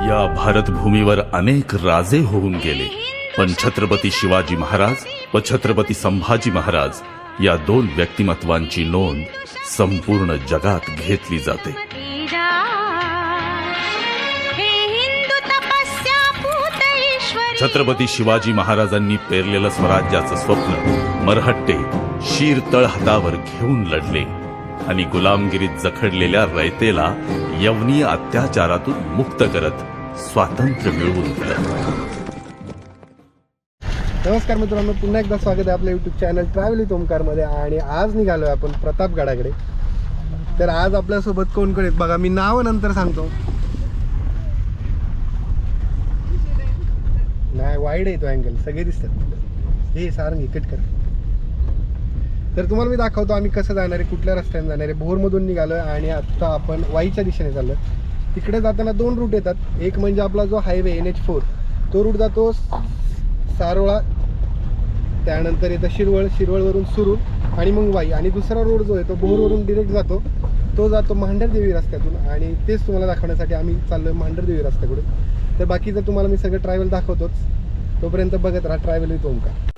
या भारतभूमीवर अनेक राजे होऊन गेले. पण छत्रपती शिवाजी महाराज व छत्रपती संभाजी महाराज या दोन व्यक्तिमत्वांची नोंद संपूर्ण जगात घेतली जाते. छत्रपती शिवाजी महाराजांनी पेरलेलं स्वराज्याचं स्वप्न मरहट्टे शीर तळ हातावर घेऊन लढले आणि गुलामगिरीत जखडलेल्या रयतेला यवनीय अत्याचारातून मुक्त करत स्वातंत्र्य मिळवून नमस्कार मित्रांनो पुन्हा एकदा स्वागत आहे आपल्या युट्यूब चॅनल ट्रॅव्हल विथ ओमकारमध्ये आणि आज निघालो आहे आपण प्रतापगडाकडे तर आज आपल्यासोबत कोण कोण आहेत? बघा मी नाव नंतर सांगतो. नाही वाईड आहे तो अँगल सगळे दिसतात. हे सारंगी कट कर. तर तुम्हाला मी दाखवतो आम्ही कसं जाणार आहे कुठल्या रस्त्याने जाणार आहे. भोरमधून निघालो आहे आणि आत्ता आपण वाईच्या दिशेने चाललो तिकडे जाताना दोन रूट येतात. एक म्हणजे आपला जो हायवे एन एच फोर तो रूट जातो सारोळा त्यानंतर येतं शिरवळ शिरवळवरून सुरू आणि मग वाई आणि दुसरा रोड जो आहे तो बोरवरून डिरेक्ट जातो. तो जातो मांढरदेवी रस्त्यातून आणि तेच तुम्हाला दाखवण्यासाठी आम्ही चाललोय मांढरदेवी रस्त्याकडून. तर बाकीचं तुम्हाला मी सगळं ट्रॅव्हल दाखवतोच तोपर्यंत बघत राहा travel with Omkar.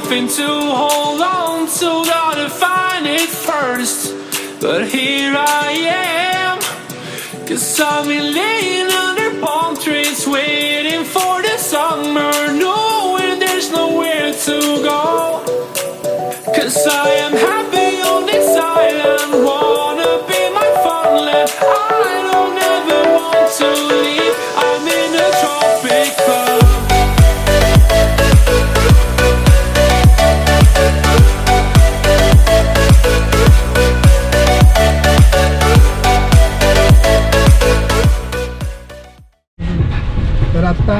Something to hold on to, gotta find it first. But here I am, cause I've been laying under palm trees, waiting for the summer, knowing there's nowhere to go. Cause I am happy on this island,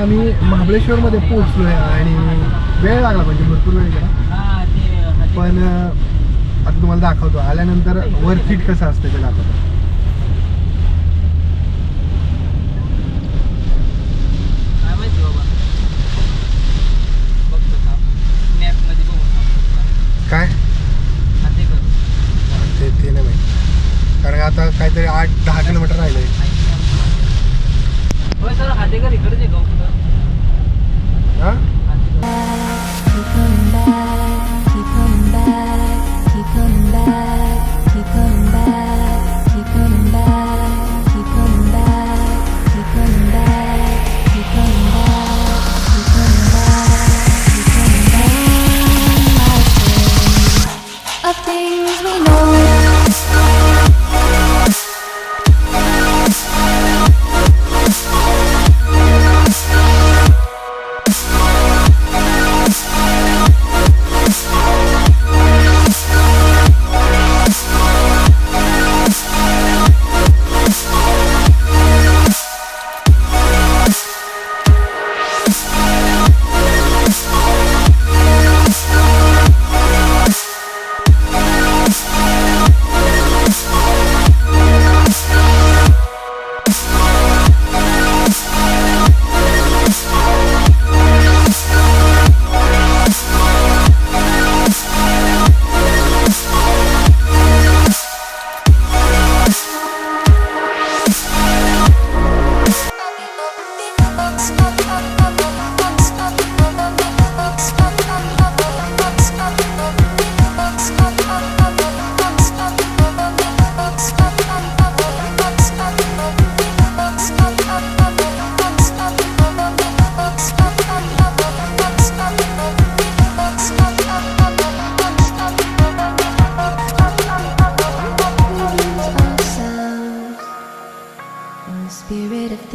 आम्ही महाबळेश्वरमध्ये पोहोचलो आहे आणि वेळ लागला म्हणजे भरपूर वेळ गेला. पण आता तुम्हाला दाखवतो. आल्यानंतर वर फिट कसं असतं ते दाखवतो. काय ते नाही माहिती. कारण आता काहीतरी आठ दहा किलोमीटर राहिलं आहे ada kan rigernya kalau Ha? Hah?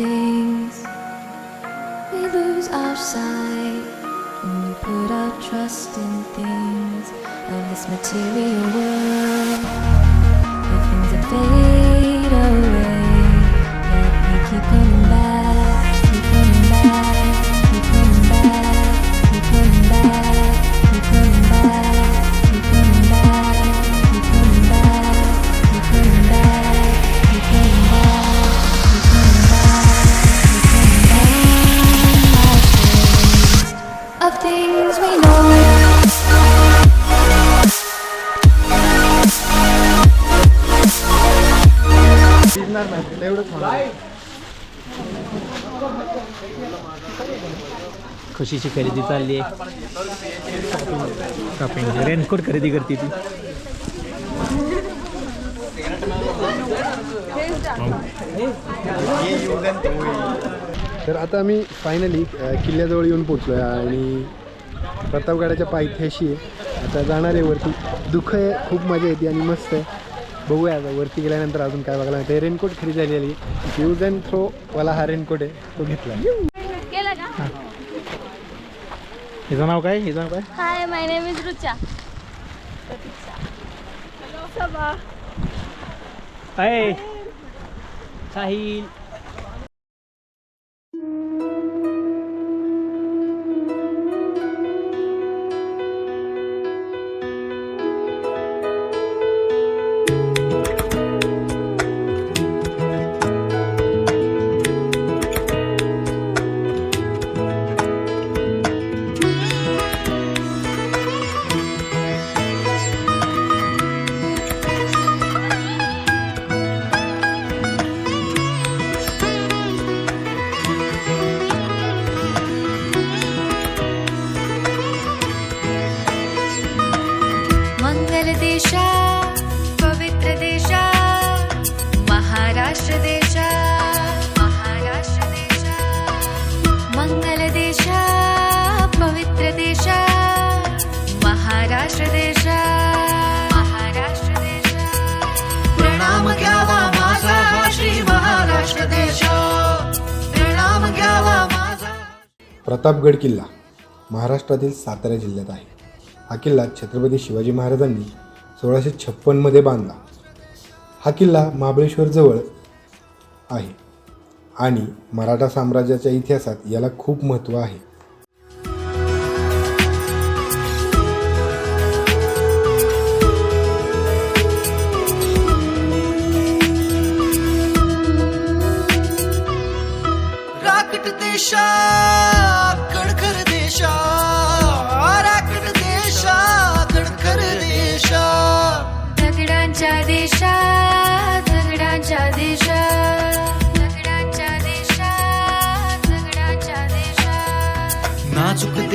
Things. We lose our sight when we put our trust in things of this material world. The things that fade away, yet we keep coming things we know. खुशीची खरेदी चालली आहे shopping raincoat खरेदी करते ती तर आता आम्ही finally किल्ल्याजवळ येऊन पोचलो आहे आणि प्रतापगडाच्या पायथ्याशी आहे. आता जाणार आहे वरती. दुःख आहे खूप मजा येते आणि मस्त आहे. बघूया आता वरती गेल्यानंतर अजून काय बघायला मिळतं रेनकोट खरेदी झालेली यूज अँड थ्रो वाला हा रेनकोट आहे. तो घेतला. हिचं नाव काय? हिचं नाव काय? My name is Rucha. आहे साहिल. महाराष्ट्र देशा महाराष्ट्र देशा प्रणाम घ्यावा माझा श्री महाराष्ट्र देश प्रणाम घ्यावा माझा. प्रतापगड किल्ला महाराष्ट्रातील सातारा जिल्ह्यात आहे. हा किल्ला छत्रपती शिवाजी महाराजांनी सोळाशे छप्पनमध्ये बांधला. हा किल्ला महाबळेश्वरजवळ आहे. आणि मराठा साम्राज्याच्या इतिहासात याला खूप महत्त्व आहे.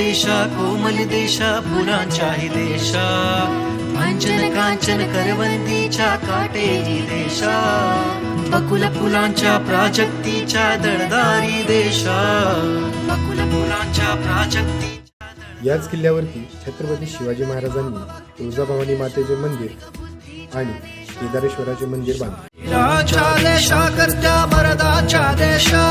देशा कोमल देशा फुलांच्याही देशा. अंचन कांचन करवंदीच्या काटेरी देशा. बकुल फुलांच्या प्राजक्तीच्या दळदारी देशा. बकुल फुलांच्या प्राजक्तीच्या याच किल्ल्यावरती छत्रपती शिवाजी महाराजांनी तुळजाभवानी मातेचे मंदिर आणि केदारेश्वराचे मंदिर बांधले. राजा देशा करत्या देशा.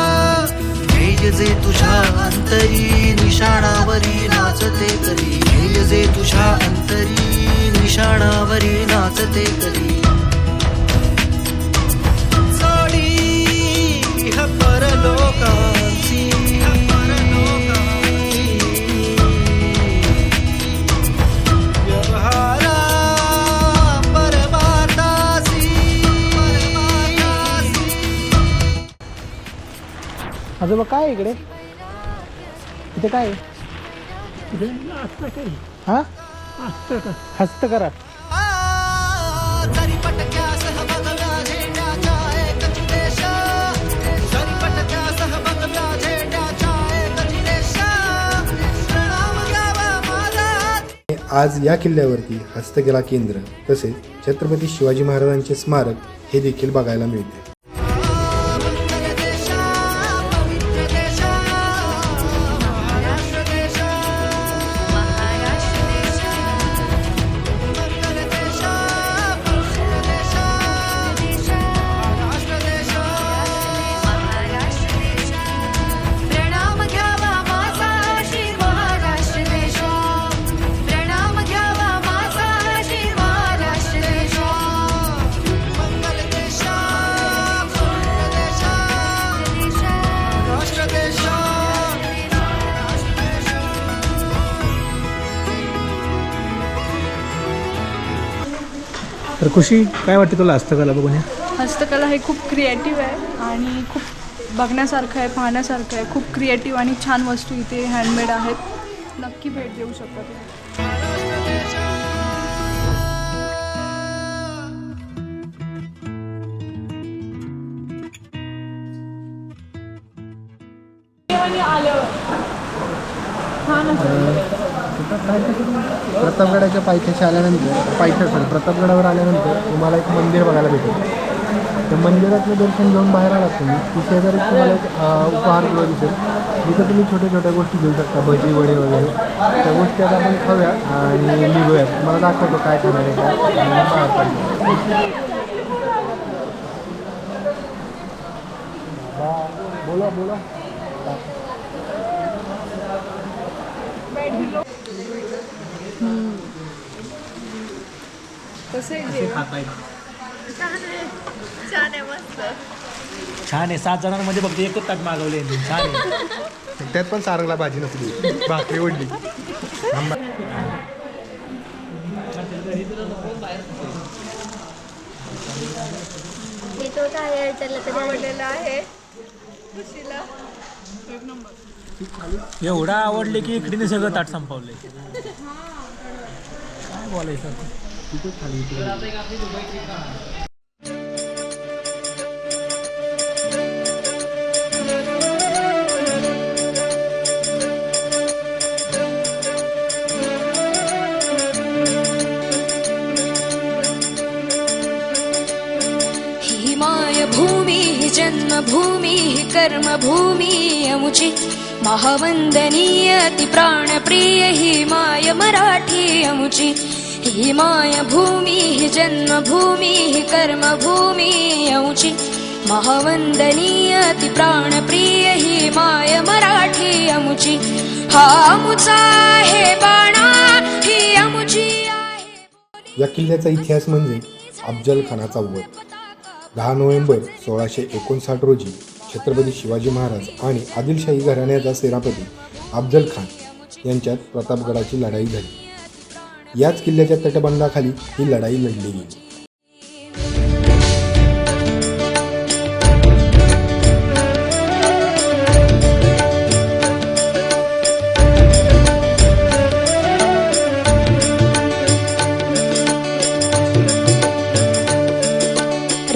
जे तुझ्या अंतरी निशाणावरी नाचते करी तेज जे तुझ्या अंतरी निशाणावरी नाचते करी परलोका आजोबा काय आहे इकडे? इथे काय आहे? हा हस्तकरा जरी पटक्यासह बघव्या झेंड्याच्या एकच देशा जरी पटक्यासह बघव्या झेंड्याच्या एकच देशा प्रणाम गावा माझा आज या किल्ल्यावरती हस्तकला केंद्र तसेच छत्रपती शिवाजी महाराजांचे स्मारक हे देखील बघायला मिळते. तर खुशी काय वाटते तुला हस्तकला बघून या? हस्तकला हे खूप क्रिएटिव्ह आहे आणि खूप बघण्यासारखं आहे पाहण्यासारखं आहे. खूप क्रिएटिव्ह आणि छान वस्तू इथे हँडमेड आहेत. नक्की भेट देऊ शकता तुम्ही. प्रतापगडाच्या पायथ्याशी आल्यानंतर पायथ्या सॉरी प्रतापगडावर आल्यानंतर तुम्हाला एक मंदिर बघायला भेटेल. त्या मंदिरातलं दर्शन घेऊन बाहेर आलात तुम्ही तिथे जर तुम्हाला एक अं, उपहारगृह दिसेल जिथं तुम्ही छोट्या छोट्या गोष्टी घेऊ शकता भजी वडे वगैरे त्या गोष्टी आता आपण खाऊया आणि निघूया. मला दाखवतो काय खाणार आहे काय. आहे? छान आहे सात जणांमध्ये फक्त एकच ताट मागवले छान आहे. त्यात पण सारंगला भाजी नसली. भाकरी ओढली. आवडलेलं आहे? खुशीला. एवढा आवडले की इकडे सगळं ताट संपवले काय बोलायचं हि माय भूमिः जन्मभूमिः कर्मभूमिः अमुचि महावन्दनीय अतिप्राणप्रिय हि माय मराठी अमुचि ही माय भूमी ही जन्मभूमी ही कर्मभूमी अमुची महावंदनीय ती प्राणप्रिय ही माय मराठी अमुची हा अमुचा आहे बाणा ही अमुची आहे या किल्ल्याचा इतिहास म्हणजे अफजल खानाचा वध. दहा नोव्हेंबर सोळाशे एकोणसाठ रोजी छत्रपती शिवाजी महाराज आणि आदिलशाही घराण्याचा सेनापती अफजल खान यांच्यात प्रतापगडाची लढाई झाली. याच किल्ल्याच्या तटबंधाखाली ही लढाई लढली गेली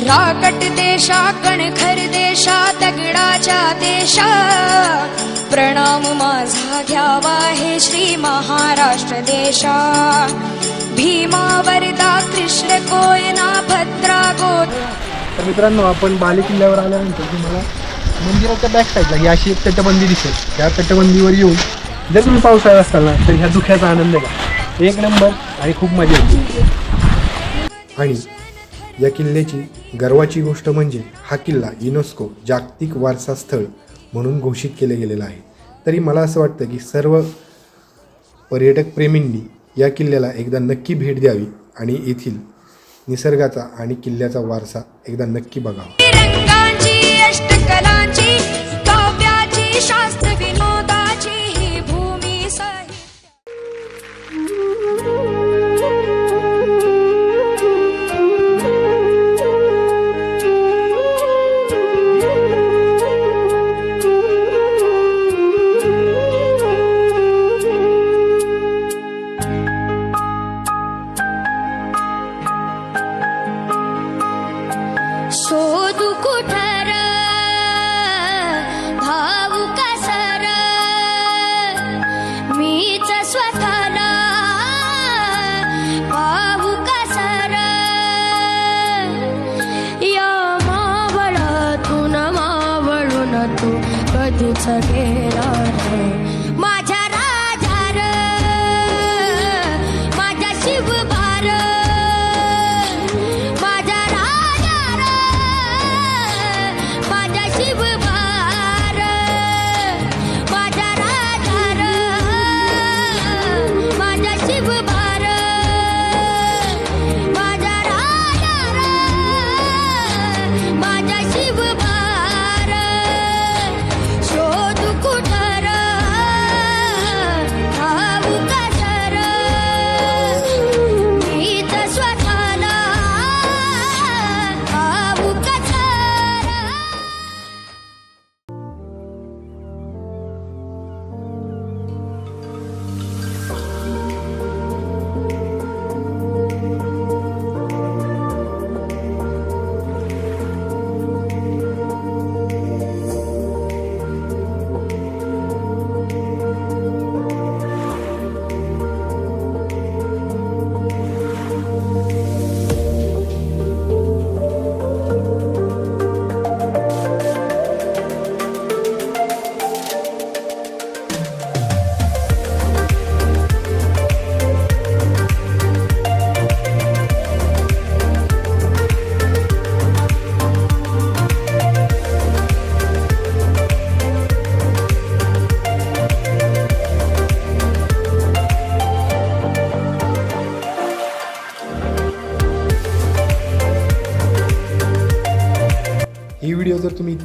राकट देशा कणखर देशा दगडाच्या देशा. प्रणाम माझा घ्यावा हे श्री महाराष्ट्र देशा. भीमा वरदा कृष्ण कोयना भद्रा गोद तर मित्रांनो आपण बाले किल्ल्यावर आल्यानंतर तुम्हाला मंदिराच्या बॅक साईडला ही अशी एक तटबंदी दिसेल. त्या तटबंदीवर येऊन जर तुम्ही पावसाळ्यात असाल ना तर ह्या दुख्याचा आनंद घ्या. एक नंबर आणि खूप मजा येते आणि या किल्ल्याची गर्वाची गोष्ट म्हणजे हा किल्ला युनेस्को जागतिक वारसा स्थळ म्हणून घोषित केले गेलेलं आहे. तरी मला असं वाटतं की सर्व पर्यटक प्रेमींनी या किल्ल्याला एकदा नक्की भेट द्यावी आणि येथील निसर्गाचा आणि किल्ल्याचा वारसा एकदा नक्की बघावा.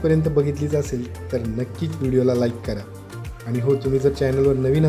इथपर्यंत बघितलीच असेल तर नक्कीच व्हिडिओला लाईक करा. आणि हो तुम्ही जर चॅनलवर नवीन